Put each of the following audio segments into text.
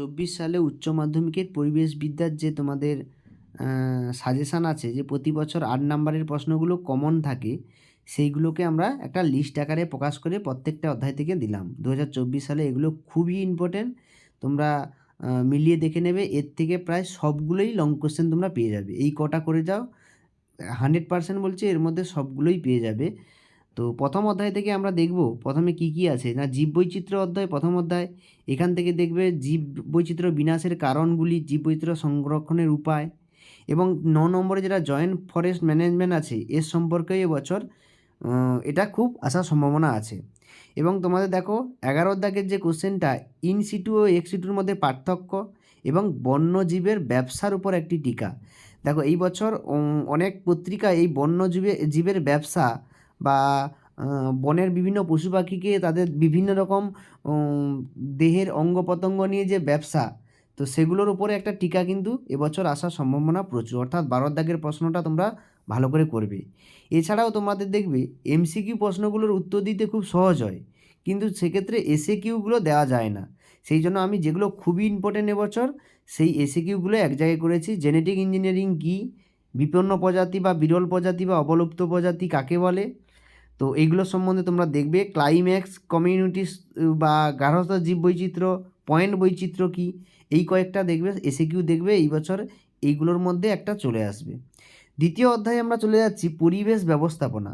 চব্বিশ সালে উচ্চ মাধ্যমিকের পরিবেশবিদ্যার যে তোমাদের সাজেশান আছে যে প্রতি বছর আট নাম্বারের প্রশ্নগুলো কমন থাকে, সেইগুলোকে আমরা একটা লিস্ট আকারে প্রকাশ করে প্রত্যেকটা অধ্যায় থেকে দিলাম। দু হাজার চব্বিশ সালে এগুলো খুবই ইম্পর্ট্যান্ট তোমরা মিলিয়ে দেখে নেবে, এর থেকে প্রায় সবগুলোই লং কোশ্চেন তোমরা পেয়ে যাবে। এই কটা করে যাও হান্ড্রেড পার্সেন্ট বলছি এর মধ্যে সবগুলোই পেয়ে যাবে। তো প্রথম অধ্যায় থেকে আমরা দেখব প্রথমে কি কি আছে। না জীব বৈচিত্র্য অধ্যায় প্রথম অধ্যায়। এখান থেকে দেখবে জীব বৈচিত্র্য বিনাশের কারণগুলি জীব বৈচিত্র্য সংরক্ষণের উপায় এবং ন নম্বরে যেটা জয়েন্ট ফরেস্ট ম্যানেজমেন্ট আছে, এর সম্পর্কে এবছর এটা খুব আসার সম্ভাবনা আছে। এবং তোমাদের দেখো, এগারো দাগের যে কোশ্চেনটা, ইন সিটু ও এক্স সিটুর মধ্যে পার্থক্য এবং বন্যজীবের ব্যবসার উপর একটি টিকা। দেখো, এই বছর অনেক পত্রিকা এই বন্যজীবে, জীবের ব্যবসা বা বনের বিভিন্ন পশু পাখিকে তাদের বিভিন্ন রকম দেহের অঙ্গ প্রত্যঙ্গ নিয়ে যে ব্যবসা, তো সেগুলোর উপরে একটা টিকা কিন্তু এবছর আসার সম্ভাবনা প্রচুর। অর্থাৎ বারো দাগের প্রশ্নটা তোমরা ভালো করে করবে। এছাড়াও তোমাদের দেখবে এমসিকিউ প্রশ্নগুলোর উত্তর দিতে খুব সহজ হয়। কিন্তু সেক্ষেত্রে এসে কিউগুলো দেওয়া যায় না। সেই জন্য আমি যেগুলো খুবই ইম্পর্টেন্ট এবছর, সেই এসে কিউগুলো এক জায়গায় করেছি। জেনেটিক ইঞ্জিনিয়ারিং কী? বিপন্ন প্রজাতি বা বিরল প্রজাতি বা অবলুপ্ত প্রজাতি কাকে বলে? তো এইগুলো সম্বন্ধে তোমরা দেখবে। ক্লাইম্যাক্স কমিউনিটিস বা গার্হস্থ জীব বৈচিত্র্য পয়েন্ট বৈচিত্র্য কী? এই কয়েকটা দেখবে এসে কিউ দেখবে, এই বছর এইগুলোর মধ্যে একটা চলে আসবে। দ্বিতীয় অধ্যায়ে আমরা চলে যাচ্ছি পরিবেশ ব্যবস্থাপনা।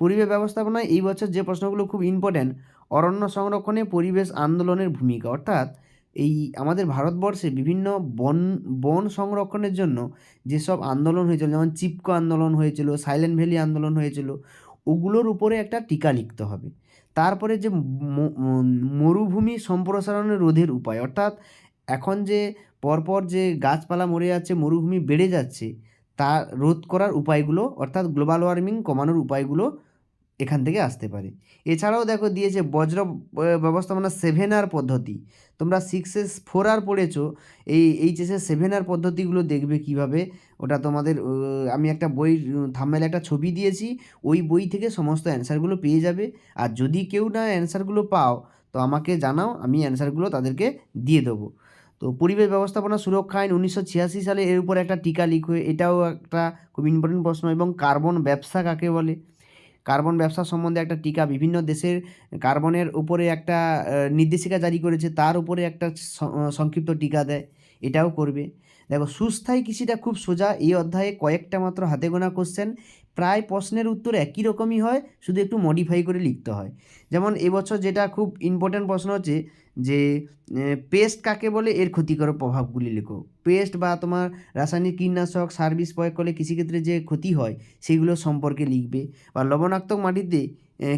পরিবেশ ব্যবস্থাপনায় এই বছর যে প্রশ্নগুলো খুব ইম্পর্ট্যান্ট অরণ্য সংরক্ষণে পরিবেশ আন্দোলনের ভূমিকা। অর্থাৎ এই আমাদের ভারতবর্ষে বিভিন্ন বন বন সংরক্ষণের জন্য যেসব আন্দোলন হয়েছিল, যেমন চিপকো আন্দোলন হয়েছিল সাইলেন্ট ভ্যালি আন্দোলন হয়েছিল ওগুলোর উপরে একটা টিকা লিখতে হবে। তারপরে যে মরুভূমি সম্প্রসারণের রোধের উপায়, অর্থাৎ এখন যে পরপর যে গাছপালা মরে যাচ্ছে, মরুভূমি বেড়ে যাচ্ছে, তা রোধ করার উপায়গুলো, অর্থাৎ গ্লোবাল ওয়ার্মিং কমানোর উপায়গুলো এখান থেকে আসতে পারে। এছাড়াও দেখো দিয়েছে বজ্র ব্যবস্থাপনা সেভেন আর পদ্ধতি। তোমরা সিক্স এস ফোর আর পড়েছো, এই এইচএসের সেভেন আর পদ্ধতিগুলো দেখবে কীভাবে। ওটা তোমাদের আমি একটা বই থাম্বেলে একটা ছবি দিয়েছি, ওই বই থেকে সমস্ত অ্যান্সারগুলো পেয়ে যাবে। আর যদি কেউ না অ্যান্সারগুলো পাও, তো আমাকে জানাও, আমি অ্যান্সারগুলো তাদেরকে দিয়ে দেবো। তো পরিবেশ ব্যবস্থাপনা সুরক্ষা আইন উনিশশো ছিয়াশি সালে এর উপর একটা টিকা লিখবে এটাও একটা খুব ইম্পর্টেন্ট প্রশ্ন, এবং কার্বন ব্যবসা কাকে বলে? কার্বন ব্যবসা সম্বন্ধে একটা টিকা বিভিন্ন দেশের কার্বনের উপরে একটা নির্দেশিকা জারি করেছে, তার উপরে একটা সংক্ষিপ্ত টিকা দেয়, এটাও করবে। দেখো, সুস্থায়ী কৃষিটা খুব সোজা, এই অধ্যায়ে কয়েকটা মাত্র হাতে গোনা কোশ্চেন প্রায় প্রশ্নের উত্তর একই রকমই হয়, শুধু একটু মডিফাই করে লিখতে হয়। যেমন এবছর যেটা খুব ইম্পর্ট্যান্ট প্রশ্ন হচ্ছে যে পেস্ট কাকে বলে? এর ক্ষতিকর প্রভাবগুলি লেখো। পেস্ট বা তোমার রাসায়নিক কীটনাশক, সার্ভিস প্রয়োগ করলে কৃষিক্ষেত্রে যে ক্ষতি হয়, সেগুলো সম্পর্কে লিখবে। বা লবণাক্ত মাটিতে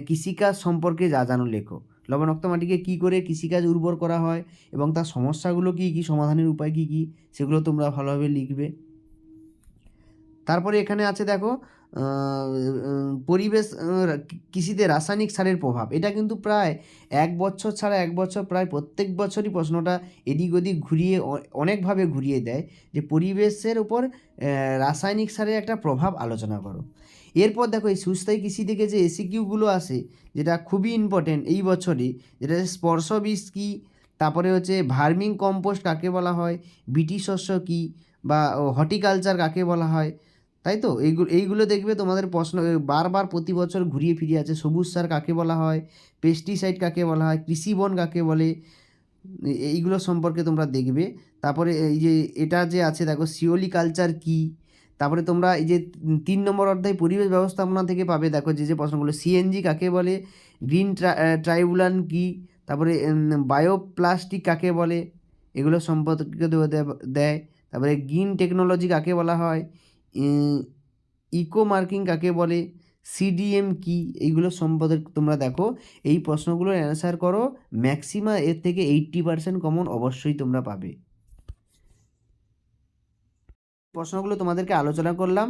কৃষিকাজ সম্পর্কে যা জানো লেখো। লবণাক্ত মাটিকে কী করে কৃষিকাজ উর্বর করা হয় এবং তার সমস্যাগুলো কী কী, সমাধানের উপায় কী কী, সেগুলো তোমরা ভালোভাবে লিখবে। তারপরে এখানে আছে দেখো পরিবেশ কৃষিতে রাসায়নিক সারের প্রভাব। এটা কিন্তু প্রায় এক বছর ছাড়া এক বছর, প্রায় প্রত্যেক বছরই প্রশ্নটা এদিক ওদিক ঘুরিয়ে অনেকভাবে ঘুরিয়ে দেয় যে পরিবেশের উপর রাসায়নিক সারের একটা প্রভাব আলোচনা করো। এরপর দেখো এই সুস্থায়ী কৃষি থেকে যে এসিকিউগুলো আসে, যেটা খুবই ইম্পর্টেন্ট এই বছরই, যেটা স্পর্শ বীজ কী, তারপরে হচ্ছে ভার্মিং কম্পোস্ট কাকে বলা হয় বিটি শস্য কী, বা হর্টিকালচার কাকে বলা হয় তাই তো? এইগুলো এইগুলো দেখবে তোমাদের প্রশ্ন বারবার প্রতি বছর ঘুরিয়ে ফিরিয়ে আছে। সবুজ সার কাকে বলা হয়? পেস্টিসাইড কাকে বলা হয়? কৃষি বন কাকে বলে? এইগুলো সম্পর্কে তোমরা দেখবে। তারপরে, এই যে, এটা যে আছে, দেখো সিওলি কালচার কী? তারপরে তোমরা এই যে তিন নম্বর অধ্যায় পরিবেশ ব্যবস্থাপনা থেকে পাবে, দেখো, যে যে প্রশ্নগুলো। সিএনজি কাকে বলে? গ্রিন ট্রাইবুলান কী? তারপরে বায়োপ্লাস্টিক কাকে বলে? এগুলো সম্পর্কে দেয়। তারপরে গ্রিন টেকনোলজি কাকে বলা হয়? ইকো মার্কিং কাকে বলে? সিডিএম কি? এইগুলো সম্পর্কে তোমরা দেখো। এই প্রশ্নগুলোর অ্যান্সার করো। ম্যাক্সিমাম এর থেকে এইট্টি পার্সেন্ট কমন অবশ্যই তোমরা পাবে। প্রশ্নগুলো তোমাদেরকে আলোচনা করলাম।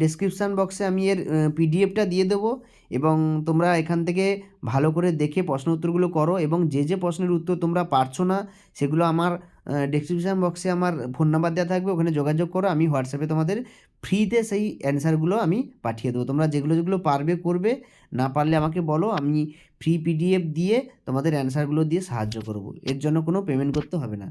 ডেসক্রিপশান বক্সে আমি এর পিডিএফটা দিয়ে দেবো এবং তোমরা এখান থেকে ভালো করে দেখে প্রশ্ন উত্তরগুলো করো এবং যে যে প্রশ্নের উত্তর তোমরা পারছ না, সেগুলো আমার ডেসক্রিপশান বক্সে আমার ফোন নাম্বার দেওয়া থাকবে, ওখানে যোগাযোগ করো, আমি হোয়াটসঅ্যাপে তোমাদের ফ্রিতে সেই অ্যান্সারগুলো আমি পাঠিয়ে দেবো। তোমরা যেগুলো যেগুলো পারবে, করবে, না পারলে আমাকে বলো, আমি ফ্রি পিডিএফ দিয়ে তোমাদের অ্যান্সারগুলো দিয়ে সাহায্য করব। এর জন্য কোনো পেমেন্ট করতে হবে না।